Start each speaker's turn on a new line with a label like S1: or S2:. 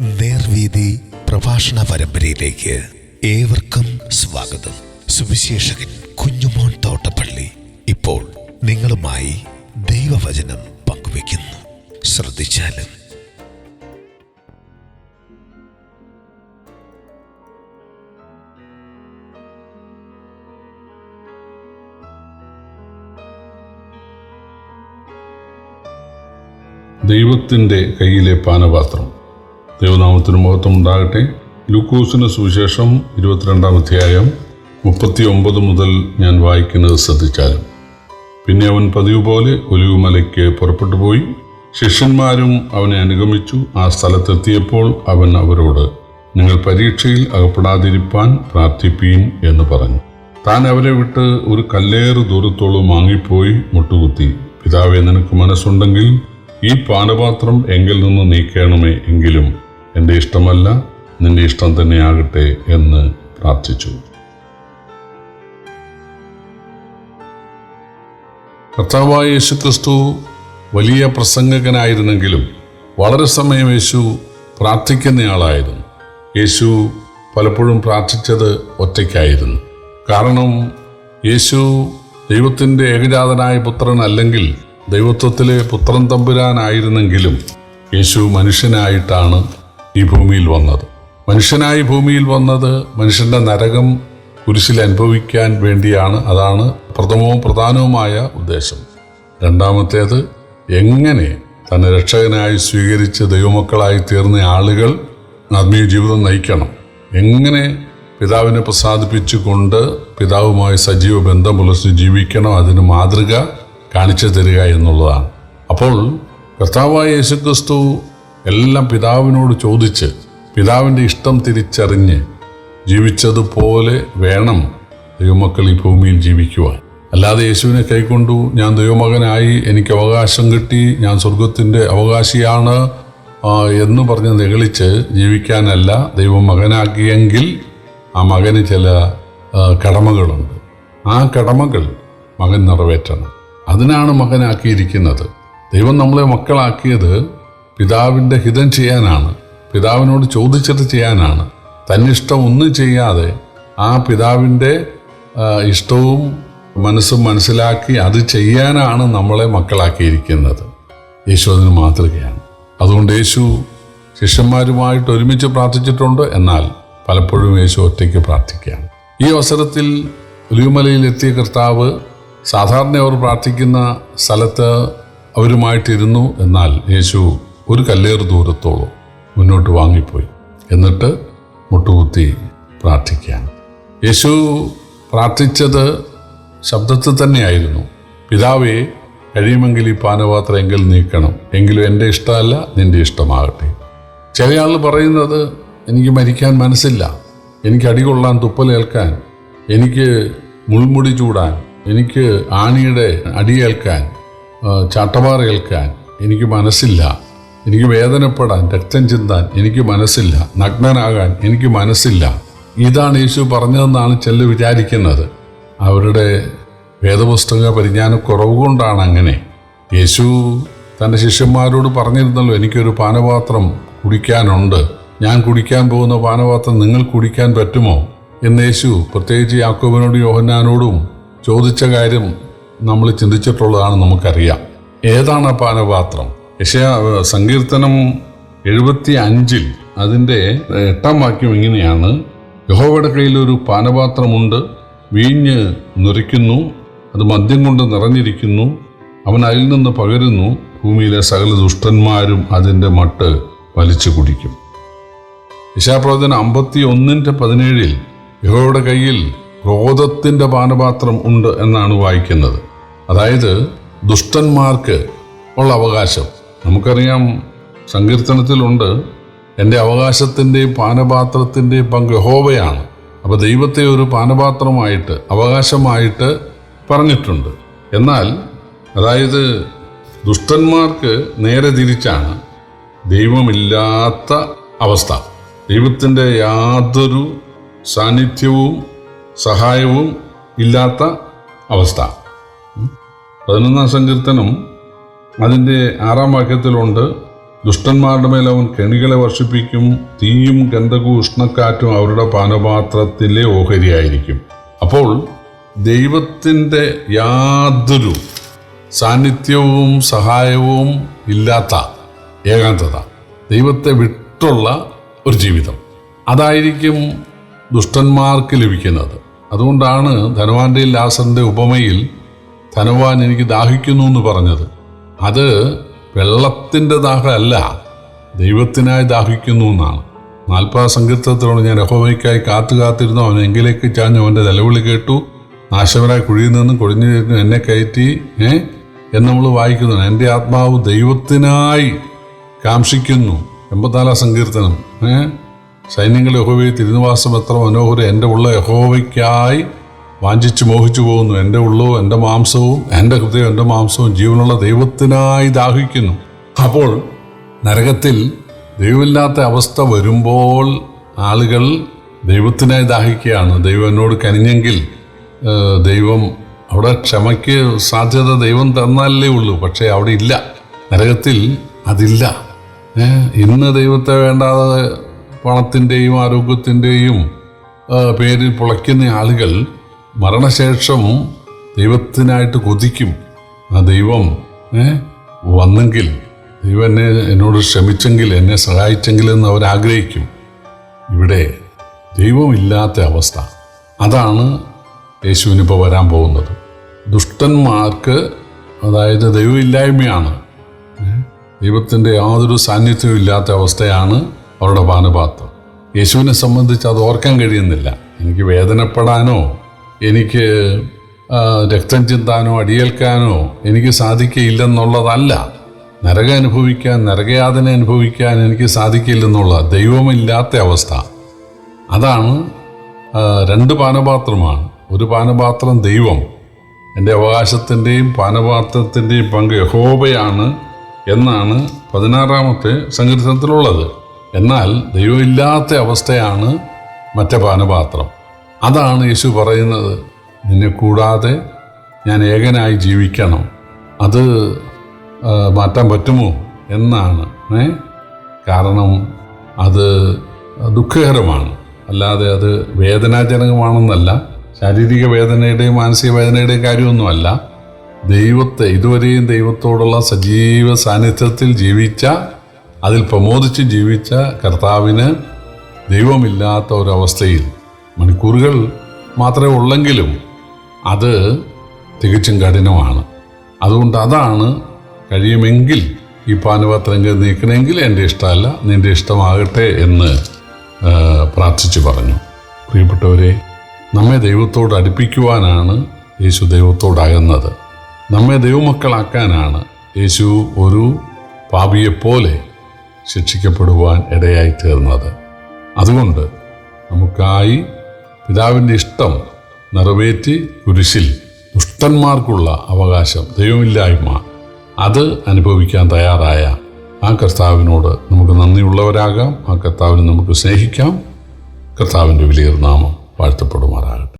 S1: നേർവീതി പ്രഭാഷണ പരമ്പരയിലേക്ക് ഏവർക്കും സ്വാഗതം. സുവിശേഷകൻ കുഞ്ഞുമോൻ തോട്ടപ്പള്ളി ഇപ്പോൾ നിങ്ങളുമായി ദൈവവചനം പങ്കുവയ്ക്കുന്നു. ശ്രദ്ധിച്ചാലും
S2: ദൈവത്തിന്റെ കയ്യിലെ പാനപാത്രം ദൈവനാമത്തിന് മഹത്വം ഉണ്ടാകട്ടെ. ലൂക്കോസിന് സുവിശേഷം ഇരുപത്തിരണ്ടാം അധ്യായം മുപ്പത്തി ഒമ്പത് മുതൽ ഞാൻ വായിക്കുന്നത് ശ്രദ്ധിച്ചാലും. പിന്നെ അവൻ പതിവ് പോലെ ഒലിവുമലയ്ക്ക് പുറപ്പെട്ടു പോയി. ശിഷ്യന്മാരും അവനെ അനുഗമിച്ചു. ആ സ്ഥലത്തെത്തിയപ്പോൾ അവൻ അവരോട് നിങ്ങൾ പരീക്ഷയിൽ അകപ്പെടാതിരിപ്പാൻ പ്രാർത്ഥിപ്പീൻ എന്ന് പറഞ്ഞു. താൻ അവരെ വിട്ട് ഒരു കല്ലേറ് ദൂരത്തോളം വാങ്ങിപ്പോയി മുട്ടുകുത്തി. പിതാവെ നിനക്ക് മനസ്സുണ്ടെങ്കിൽ ഈ പാനപാത്രം എങ്കിൽ നിന്ന് നീക്കണമേ എങ്കിലും എന്റെ ഇഷ്ടമല്ല നിന്റെ ഇഷ്ടം തന്നെയാകട്ടെ എന്ന് പ്രാർത്ഥിച്ചു. കർത്താവായ യേശു ക്രിസ്തു വലിയ പ്രസംഗകനായിരുന്നെങ്കിലും വളരെ സമയം യേശു പ്രാർത്ഥിക്കുന്നയാളായിരുന്നു. യേശു പലപ്പോഴും പ്രാർത്ഥിച്ചത് ഒറ്റയ്ക്കായിരുന്നു. കാരണം യേശു ദൈവത്തിന്റെ ഏകജാതനായ പുത്രൻ അല്ലെങ്കിൽ ദൈവത്വത്തിലെ പുത്രൻ തമ്പുരാനായിരുന്നെങ്കിലും യേശു മനുഷ്യനായിട്ടാണ് ഈ ഭൂമിയിൽ വന്നത്. മനുഷ്യനായി ഭൂമിയിൽ വന്നത് മനുഷ്യന്റെ നരകം കുരിശിൽ അനുഭവിക്കാൻ വേണ്ടിയാണ്. അതാണ് പ്രഥമവും പ്രധാനവുമായ ഉദ്ദേശം. രണ്ടാമത്തേത് എങ്ങനെ തന്നെ രക്ഷകനായി സ്വീകരിച്ച് ദൈവമക്കളായി തീർന്ന ആളുകൾ ആത്മീയ ജീവിതം നയിക്കണം. എങ്ങനെ പിതാവിനെ പ്രസാദിപ്പിച്ചുകൊണ്ട് പിതാവുമായി സജീവ ബന്ധം പുലർത്തി ജീവിക്കണം അതിന് മാതൃക കാണിച്ചു തരിക എന്നുള്ളതാണ്. അപ്പോൾ കർത്താവായ യേശുക്രിസ്തു എല്ലാം പിതാവിനോട് ചോദിച്ച് പിതാവിന്റെ ഇഷ്ടം തിരിച്ചറിഞ്ഞ് ജീവിച്ചതുപോലെ വേണം ദൈവമക്കൾ ഈ ഭൂമിയിൽ ജീവിക്കുവാൻ. അല്ലാതെ യേശുവിനെ കൈക്കൊണ്ടു ഞാൻ ദൈവമകനായി എനിക്ക് അവകാശം കിട്ടി ഞാൻ സ്വർഗത്തിന്റെ അവകാശിയാണ് എന്ന് പറഞ്ഞ് നിഗളിച്ച് ജീവിക്കാനല്ല ദൈവം മകനാക്കിയെങ്കിൽ ആ മകന് ചില കടമകളുണ്ട്. ആ കടമകൾ മകൻ നിറവേറ്റണം. അതിനാണ് മകനാക്കിയിരിക്കുന്നത്. ദൈവം നമ്മളെ മക്കളാക്കിയത് പിതാവിന്റെ ഹിതം ചെയ്യാനാണ് പിതാവിനോട് ചോദിച്ചിട്ട് ചെയ്യാനാണ്. തന്നിഷ്ടം ഒന്നും ചെയ്യാതെ ആ പിതാവിന്റെ ഇഷ്ടവും മനസ്സും മനസ്സിലാക്കി അത് ചെയ്യാനാണ് നമ്മളെ മക്കളാക്കിയിരിക്കുന്നത്. യേശു അതിന് മാതൃകയാണ്. അതുകൊണ്ട് യേശു ശിഷ്യന്മാരുമായിട്ട് ഒരുമിച്ച് പ്രാർത്ഥിച്ചിട്ടുണ്ട്. എന്നാൽ പലപ്പോഴും യേശു ഒറ്റയ്ക്ക് പ്രാർത്ഥിക്കുകയാണ്. ഈ അവസരത്തിൽ ഒലിവുമലയിൽ എത്തിയ കർത്താവ് സാധാരണ അവർ പ്രാർത്ഥിക്കുന്ന സ്ഥലത്ത് അവരുമായിട്ടിരുന്നു. എന്നാൽ യേശു ഒരു കല്ലേറ് ദൂരത്തോളം മുന്നോട്ട് വാങ്ങിപ്പോയി. എന്നിട്ട് മുട്ടുകുത്തി പ്രാർത്ഥിക്കുകയാണ്. യേശു പ്രാർത്ഥിച്ചത് ശബ്ദത്തിൽ തന്നെയായിരുന്നു. പിതാവേ കഴിയുമെങ്കിൽ ഈ പാനപാത്രം എങ്കിൽ നീക്കണം. എങ്കിലും എന്റെ ഇഷ്ടമല്ല നിന്റെ ഇഷ്ടമാകട്ടെ. ചില ആൾ പറയുന്നത് എനിക്ക് മരിക്കാൻ മനസ്സില്ല. എനിക്ക് അടികൊള്ളാൻ തുപ്പലേൽക്കാൻ എനിക്ക് മുൾമുടി ചൂടാൻ. എനിക്ക് ആണിയുടെ അടിയേൽക്കാൻ ഏൽക്കാൻ. എനിക്ക് മനസ്സില്ല. എനിക്ക് വേദനപ്പെടാൻ രക്തം ചിന്താൻ എനിക്ക് മനസ്സില്ല. നഗ്നനാകാൻ എനിക്ക് മനസ്സില്ല. ഇതാണ് യേശു പറഞ്ഞതെന്നാണ് ചെല്ല് വിചാരിക്കുന്നത്. അവരുടെ വേദപുസ്തക പരിജ്ഞാന കുറവ് കൊണ്ടാണ് അങ്ങനെ. യേശു തന്റെ ശിഷ്യന്മാരോട് പറഞ്ഞിരുന്നല്ലോ എനിക്കൊരു പാനപാത്രം കുടിക്കാനുണ്ട്. ഞാൻ കുടിക്കാൻ പോകുന്ന പാനപാത്രം നിങ്ങൾ കുടിക്കാൻ പറ്റുമോ? എന്ന് യേശു പ്രത്യേകിച്ച് യാക്കോബിനോടും യോഹന്നാനോടും ചോദിച്ച കാര്യം നമ്മൾ ചിന്തിച്ചിട്ടുള്ളതാണ് നമുക്കറിയാം. ഏതാണ് ആ പാനപാത്രം? യശയ സങ്കീർത്തനം എഴുപത്തി അഞ്ചിൽ അതിന്റെ എട്ടാം വാക്യം ഇങ്ങനെയാണ്. യഹോവയുടെ കയ്യിൽ ഒരു പാനപാത്രമുണ്ട് വീഞ്ഞ് നുരയ്ക്കുന്നു അത് മദ്യം കൊണ്ട് നിറഞ്ഞിരിക്കുന്നു അവൻ അതിൽ നിന്ന് പകരുന്നു ഭൂമിയിലെ സകല ദുഷ്ടന്മാരും അതിന്റെ മട്ട് വലിച്ചു കുടിക്കും. യശാപ്രവചന അമ്പത്തി ഒന്നിന്റെ പതിനേഴിൽ യഹോയുടെ കയ്യിൽ ക്രോധത്തിന്റെ പാനപാത്രം ഉണ്ട് എന്നാണ് വായിക്കുന്നത്. അതായത് ദുഷ്ടന്മാർക്ക് ഉള്ള അവകാശം. നമുക്കറിയാം സങ്കീർത്തനത്തിലുണ്ട് എന്റെ അവകാശത്തിന്റെയും പാനപാത്രത്തിന്റെയും പങ്ക് യഹോവയാണ്. അപ്പോൾ ദൈവത്തെ ഒരു പാനപാത്രമായിട്ട് അവകാശമായിട്ട് പറഞ്ഞിട്ടുണ്ട്. എന്നാൽ അതായത് ദുഷ്ടന്മാർക്ക് നേരെ തിരിച്ചാണ് ദൈവമില്ലാത്ത അവസ്ഥ. ദൈവത്തിന്റെ യാതൊരു സാന്നിധ്യവും സഹായവും ഇല്ലാത്ത അവസ്ഥ. പതിനൊന്നാം സങ്കീർത്തനം അതിന്റെ ആറാം വാക്യത്തിലുണ്ട് ദുഷ്ടന്മാരുടെ മേൽ അവൻ കെണികളെ വർഷിപ്പിക്കും തീയും ഗന്ധകവും ഉഷ്ണക്കാറ്റും അവരുടെ പാനപാത്രത്തിലെ ഓഹരിയായിരിക്കും. അപ്പോൾ ദൈവത്തിന്റെ യാതൊരു സാന്നിധ്യവും സഹായവും ഇല്ലാത്ത ഏകാന്തത ദൈവത്തെ വിട്ടുള്ള ഒരു ജീവിതം. അതായിരിക്കും ദുഷ്ടന്മാർക്ക് ലഭിക്കുന്നത്. അതുകൊണ്ടാണ് ധനവാന്റെ ലാസറിന്റെ ഉപമയിൽ ധനവാൻ എനിക്ക് ദാഹിക്കുന്നു എന്ന് പറഞ്ഞത്. അത് വെള്ളത്തിന്റെ ദാഹമല്ല ദൈവത്തിനായി ദാഹിക്കുന്നു എന്നാണ്. നാൽപ്പത് സങ്കീർത്തത്തിലോട് ഞാൻ യഹോവയ്ക്കായി കാത്തു കാത്തിരുന്നു. അവൻ എങ്കിലേക്ക് ചാഞ്ഞു അവന്റെ നിലവിളി കേട്ടു. നാശവനായ കുഴിയിൽ നിന്നും കൊഴിഞ്ഞു ചേർന്നു എന്നെ കയറ്റി ഏ? എന്ന് നമ്മൾ വായിക്കുന്നു. എന്റെ ആത്മാവ് ദൈവത്തിനായി കാംക്ഷിക്കുന്നു. എൺപത്തിനാലാം സങ്കീർത്തനം ഏ? സൈന്യങ്ങൾ യഹോവയെ തിരുനിവാസം എത്ര മനോഹരം. എന്റെ ഉള്ള യഹോവയ്ക്കായി വാഞ്ചിച്ച് മോഹിച്ചു പോകുന്നു. എന്റെ ഉള്ളോ എന്റെ മാംസവും എന്റെ ഹൃദയം എന്റെ മാംസവും ജീവനുള്ള ദൈവത്തിനായി ദാഹിക്കുന്നു. അപ്പോൾ നരകത്തിൽ ദൈവമില്ലാത്ത അവസ്ഥ വരുമ്പോൾ ആളുകൾ ദൈവത്തിനായി ദാഹിക്കുകയാണ്. ദൈവം എന്നോട് കനിഞ്ഞെങ്കിൽ ദൈവം അവിടെ ക്ഷമയ്ക്ക് സാധ്യത ദൈവം തന്നാലേ ഉള്ളൂ. പക്ഷേ അവിടെ ഇല്ല. നരകത്തിൽ അതില്ല. ഇന്ന് ദൈവത്തെ വേണ്ടാതെ പണത്തിന്റെയും ആരോഗ്യത്തിന്റെയും പേരിൽ പുളയ്ക്കുന്ന ആളുകൾ മരണശേഷം ദൈവത്തിനായിട്ട് കൊതിക്കും. ആ ദൈവം വന്നെങ്കിൽ ദൈവം എന്നെ എന്നോട് ക്ഷമിച്ചെങ്കിൽ എന്നെ സഹായിച്ചെങ്കിൽ എന്ന് അവരാഗ്രഹിക്കും ഇവിടെ ദൈവമില്ലാത്ത അവസ്ഥ. അതാണ് യേശുവിനിപ്പോൾ വരാൻ പോകുന്നത്. ദുഷ്ടന്മാർക്ക് അതായത് ദൈവമില്ലായ്മയാണ്. ദൈവത്തിന്റെ യാതൊരു സാന്നിധ്യവും ഇല്ലാത്ത അവസ്ഥയാണ് അവരുടെ പാനപാത്രം യേശുവിനെ സംബന്ധിച്ച് അത് ഓർക്കാൻ കഴിയുന്നില്ല. എനിക്ക് വേദനപ്പെടാനോ എനിക്ക് രക്തം ചിന്താനോ അടിയേൽക്കാനോ എനിക്ക് സാധിക്കയില്ലെന്നുള്ളതല്ല. നരക അനുഭവിക്കാൻ നരകയാതന അനുഭവിക്കാൻ എനിക്ക് സാധിക്കില്ലെന്നുള്ള ദൈവമില്ലാത്ത അവസ്ഥ. അതാണ് രണ്ട് പാനപാത്രമാണ്. ഒരു പാനപാത്രം ദൈവം. എന്റെ അവകാശത്തിന്റെയും പാനപാത്രത്തിന്റെയും പങ്ക് യഹോബയാണ് എന്നാണ് പതിനാറാമത്തെ സങ്കീർത്തനത്തിലുള്ളത്. എന്നാൽ ദൈവമില്ലാത്ത അവസ്ഥയാണ് മറ്റേ പാനപാത്രം. അതാണ് യേശു പറയുന്നത് നിന്നെ കൂടാതെ ഞാൻ ഏകനായി ജീവിക്കണം. അത് മാറ്റാൻ പറ്റുമോ? എന്നാണ്. ഏ? കാരണം അത് ദുഃഖകരമാണ്. അല്ലാതെ അത് വേദനാജനകമാണെന്നല്ല ശാരീരിക വേദനയുടെയും മാനസിക വേദനയുടെയും കാര്യമൊന്നുമല്ല. ദൈവത്തെ ഇതുവരെയും ദൈവത്തോടുള്ള സജീവ സാന്നിധ്യത്തിൽ ജീവിച്ച അതിൽ പ്രമോദിച്ച് ജീവിച്ച കർത്താവിന് ദൈവമില്ലാത്ത ഒരവസ്ഥയിൽ മണിക്കൂറുകൾ മാത്രമേ ഉള്ളെങ്കിലും അത് തികച്ചും കഠിനമാണ്. അതുകൊണ്ട് അതാണ് കഴിയുമെങ്കിൽ ഈ പാനപാത്രം നീക്കണമെങ്കിൽ എന്റെ ഇഷ്ടമല്ല നിന്റെ ഇഷ്ടമാകട്ടെ എന്ന് പ്രാർത്ഥിച്ചു പറഞ്ഞു. പ്രിയപ്പെട്ടവരെ നമ്മെ ദൈവത്തോട് അടുപ്പിക്കുവാനാണ് യേശു ദൈവത്തോടകുന്നത്. നമ്മെ ദൈവമക്കളാക്കാനാണ് യേശു ഒരു പാപിയെപ്പോലെ ശിക്ഷിക്കപ്പെടുവാൻ ഇടയായി തീർന്നത്. അതുകൊണ്ട് നമുക്കായി പിതാവിന്റെ ഇഷ്ടം നിറവേറ്റി കുരിശിൽ ദുഷ്ടന്മാർക്കുള്ള അവകാശം ദൈവമില്ലായ്മ. അത് അനുഭവിക്കാൻ തയ്യാറായ ആ കർത്താവിനോട് നമുക്ക് നന്ദിയുള്ളവരാകാം ആ കർത്താവിനെ നമുക്ക് സ്നേഹിക്കാം. കർത്താവിന്റെ വലിയ നാമം വാഴ്ത്തപ്പെടുമാറാകട്ടെ.